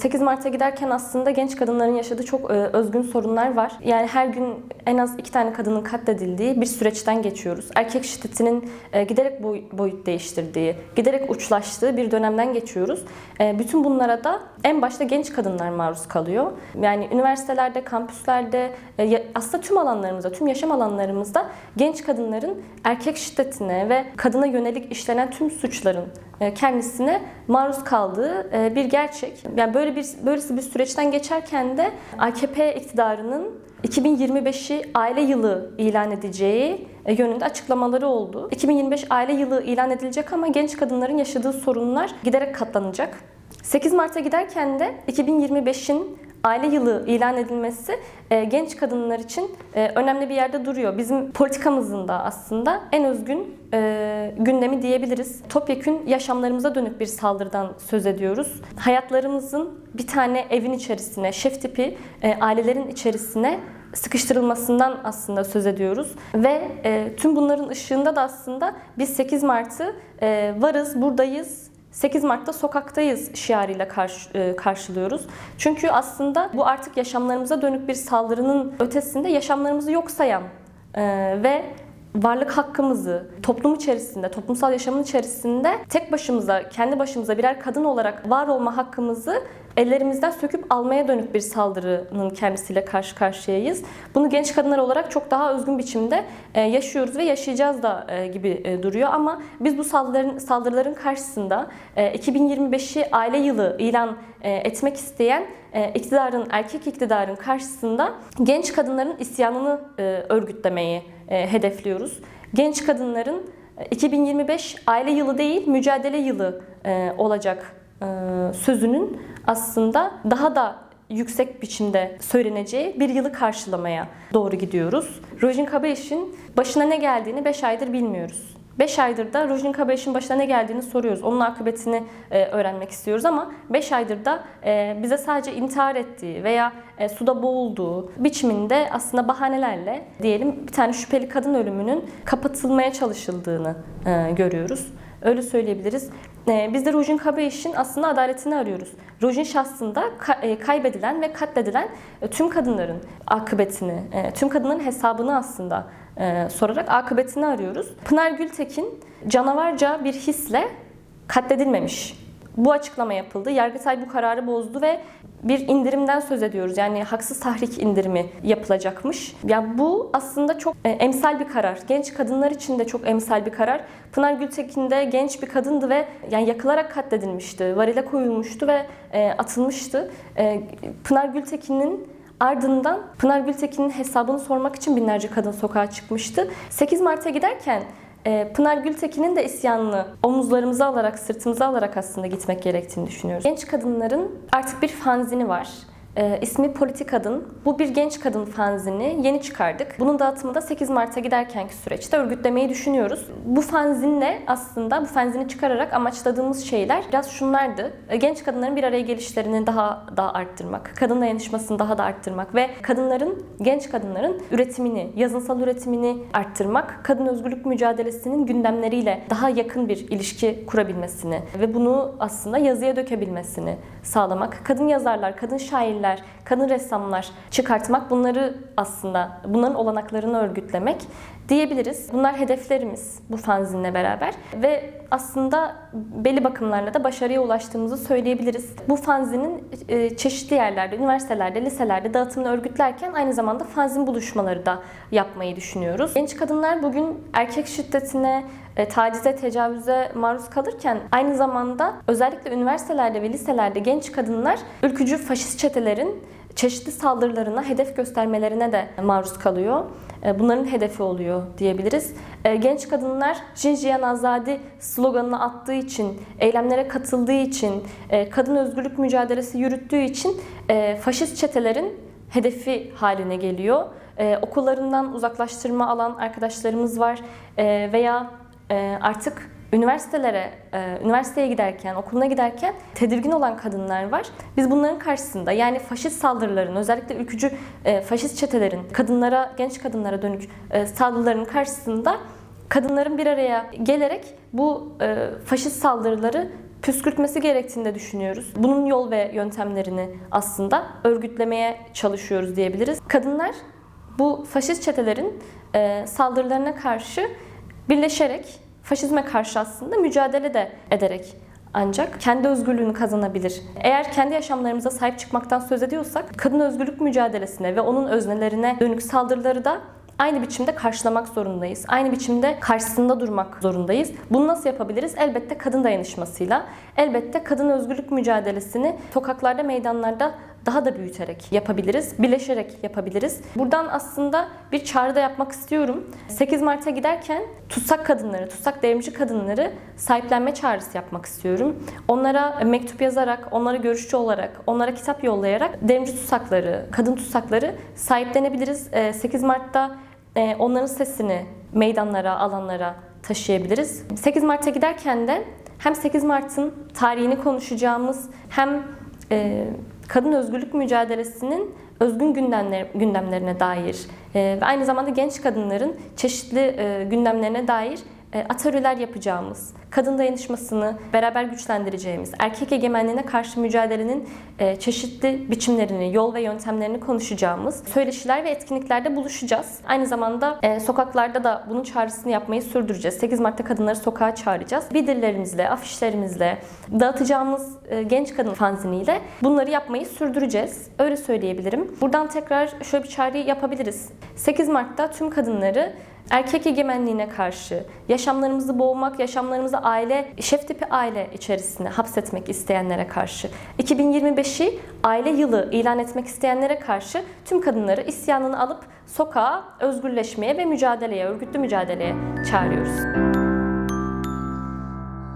8 Mart'a giderken aslında genç kadınların yaşadığı çok e, özgün sorunlar var. Yani her gün en az iki tane kadının katledildiği bir süreçten geçiyoruz. Erkek şiddetinin e, giderek boy- boyut değiştirdiği, giderek uçlaştığı bir dönemden geçiyoruz. E, Bütün bunlara da en başta genç kadınlar maruz kalıyor. Yani üniversitelerde, kampüslerde, aslında tüm alanlarımızda, tüm yaşam alanlarımızda genç kadınların erkek şiddetine ve kadına yönelik işlenen tüm suçların kendisine maruz kaldığı bir gerçek. Yani böyle bir böylesi bir süreçten geçerken de AKP iktidarının 2025'i aile yılı ilan edeceği e, yönünde açıklamaları oldu. 2025 aile yılı ilan edilecek ama genç kadınların yaşadığı sorunlar giderek katlanacak. 8 Mart'a giderken de 2025'in aile yılı ilan edilmesi e, genç kadınlar için e, önemli bir yerde duruyor. Bizim politikamızın da aslında en özgün e, gündemi diyebiliriz. Topyekün yaşamlarımıza dönük bir saldırıdan söz ediyoruz. Hayatlarımızın bir tane evin içerisine, şef tipi e, ailelerin içerisine sıkıştırılmasından aslında söz ediyoruz. Ve e, tüm bunların ışığında da aslında biz 8 Mart'ı e, varız, buradayız, 8 Mart'ta sokaktayız şiarıyla karşı, e, karşılıyoruz. Çünkü aslında bu artık yaşamlarımıza dönük bir saldırının ötesinde yaşamlarımızı yok sayan e, ve varlık hakkımızı toplum içerisinde, toplumsal yaşamın içerisinde tek başımıza, kendi başımıza birer kadın olarak var olma hakkımızı ellerimizden söküp almaya dönük bir saldırının kendisiyle karşı karşıyayız. Bunu genç kadınlar olarak çok daha özgün biçimde e, yaşıyoruz ve yaşayacağız da e, gibi e, duruyor. Ama biz bu saldırıların, saldırıların karşısında e, 2025'i aile yılı ilan etmek isteyen iktidarın, erkek iktidarın karşısında genç kadınların isyanını örgütlemeyi hedefliyoruz. Genç kadınların e, 2025 aile yılı değil, mücadele yılı olacak sözünün aslında daha da yüksek biçimde söyleneceği bir yılı karşılamaya doğru gidiyoruz. Rojin Kabayiş'in başına ne geldiğini 5 aydır bilmiyoruz. 5 aydır da Rojin Kabayiş'in başına ne geldiğini soruyoruz. Onun akıbetini e, öğrenmek istiyoruz ama 5 aydır da e, bize sadece intihar ettiği veya e, suda boğulduğu biçiminde aslında bahanelerle diyelim bir tane şüpheli kadın ölümünün kapatılmaya çalışıldığını e, görüyoruz. Öyle söyleyebiliriz. E, Biz de Rojin Kabayiş'in aslında adaletini arıyoruz. Rojin şahsında e, kaybedilen ve katledilen e, tüm kadınların akıbetini, e, tüm kadınların hesabını aslında sorarak akıbetini arıyoruz. Pınar Gültekin canavarca bir hisle katledilmemiş. Bu açıklama yapıldı. Yargıtay bu kararı bozdu ve bir indirimden söz ediyoruz. Yani haksız tahrik indirimi yapılacakmış. Ya bu aslında çok e, emsal bir karar. Genç kadınlar için de çok emsal bir karar. Pınar Gültekin de genç bir kadındı ve yani yakılarak katledilmişti. Varile koyulmuştu ve e, atılmıştı. E, Pınar Gültekin'in Ardından Pınar Gültekin'in hesabını sormak için binlerce kadın sokağa çıkmıştı. 8 Mart'a giderken Pınar Gültekin'in de isyanını omuzlarımıza alarak, sırtımıza alarak aslında gitmek gerektiğini düşünüyoruz. Genç kadınların artık bir fanzini var. E, ismi Politik Kadın. Bu bir genç kadın fanzini yeni çıkardık. Bunun dağıtımı da 8 Mart'a giderkenki süreçte örgütlemeyi düşünüyoruz. Bu fanzinle aslında bu fanzini çıkararak amaçladığımız şeyler biraz şunlardı. E, Genç kadınların bir araya gelişlerini daha da arttırmak, kadın dayanışmasını daha da arttırmak ve kadınların, genç kadınların üretimini, yazınsal üretimini arttırmak, kadın özgürlük mücadelesinin gündemleriyle daha yakın bir ilişki kurabilmesini ve bunu aslında yazıya dökebilmesini sağlamak. Kadın yazarlar, kadın şairler, kadın ressamlar çıkartmak bunları aslında bunların olanaklarını örgütlemek diyebiliriz. Bunlar hedeflerimiz bu fanzinle beraber ve aslında belli bakımlarla da başarıya ulaştığımızı söyleyebiliriz. Bu fanzinin e, çeşitli yerlerde, üniversitelerde, liselerde dağıtımını örgütlerken aynı zamanda fanzin buluşmaları da yapmayı düşünüyoruz. Genç kadınlar bugün erkek şiddetine, e, tacize, tecavüze maruz kalırken aynı zamanda özellikle üniversitelerde ve liselerde genç kadınlar ülkücü faşist çetelerin çeşitli saldırılarına, hedef göstermelerine de maruz kalıyor. E, Bunların hedefi oluyor diyebiliriz. E, Genç kadınlar Jinjiyan Azadi sloganını attığı için, eylemlere katıldığı için, e, kadın özgürlük mücadelesi yürüttüğü için faşist çetelerin hedefi haline geliyor. Okullarından uzaklaştırma alan arkadaşlarımız var veya artık üniversitelere, e, üniversiteye giderken, okuluna giderken tedirgin olan kadınlar var. Biz bunların karşısında yani faşist saldırıların, özellikle ülkücü e, faşist çetelerin kadınlara, genç kadınlara dönük e, saldırılarının karşısında kadınların bir araya gelerek bu e, faşist saldırıları püskürtmesi gerektiğini de düşünüyoruz. Bunun yol ve yöntemlerini aslında örgütlemeye çalışıyoruz diyebiliriz. Kadınlar bu faşist çetelerin e, saldırılarına karşı birleşerek faşizme karşı aslında mücadele de ederek ancak kendi özgürlüğünü kazanabilir. Eğer kendi yaşamlarımıza sahip çıkmaktan söz ediyorsak kadın özgürlük mücadelesine ve onun öznelerine dönük saldırıları da aynı biçimde karşılamak zorundayız. Aynı biçimde karşısında durmak zorundayız. Bunu nasıl yapabiliriz? Elbette kadın dayanışmasıyla. Elbette kadın özgürlük mücadelesini sokaklarda, meydanlarda daha da büyüterek yapabiliriz, birleşerek yapabiliriz. Buradan aslında bir çağrı da yapmak istiyorum. 8 Mart'a giderken tutsak kadınları, tutsak devrimci kadınları sahiplenme çağrısı yapmak istiyorum. Onlara mektup yazarak, onlara görüşçü olarak, onlara kitap yollayarak devrimci tutsakları, kadın tutsakları sahiplenebiliriz. Ee, 8 Mart'ta e, onların sesini meydanlara, alanlara taşıyabiliriz. 8 Mart'a giderken de hem 8 Mart'ın tarihini konuşacağımız hem e, kadın özgürlük mücadelesinin özgün gündemler, gündemlerine dair e, ve aynı zamanda genç kadınların çeşitli e, gündemlerine dair atölyeler yapacağımız, kadın dayanışmasını beraber güçlendireceğimiz, erkek egemenliğine karşı mücadelenin e, çeşitli biçimlerini, yol ve yöntemlerini konuşacağımız söyleşiler ve etkinliklerde buluşacağız. Aynı zamanda e, sokaklarda da bunun çağrısını yapmayı sürdüreceğiz. 8 Mart'ta kadınları sokağa çağıracağız. Bildirilerimizle, afişlerimizle, dağıtacağımız e, genç kadın fanziniyle bunları yapmayı sürdüreceğiz. Öyle söyleyebilirim. Buradan tekrar şöyle bir çağrı yapabiliriz. 8 Mart'ta tüm kadınları erkek egemenliğine karşı, yaşamlarımızı boğmak, yaşamlarımızı aile, şef tipi aile içerisine hapsetmek isteyenlere karşı, 2025'i aile yılı ilan etmek isteyenlere karşı tüm kadınları isyanını alıp sokağa özgürleşmeye ve mücadeleye, örgütlü mücadeleye çağırıyoruz.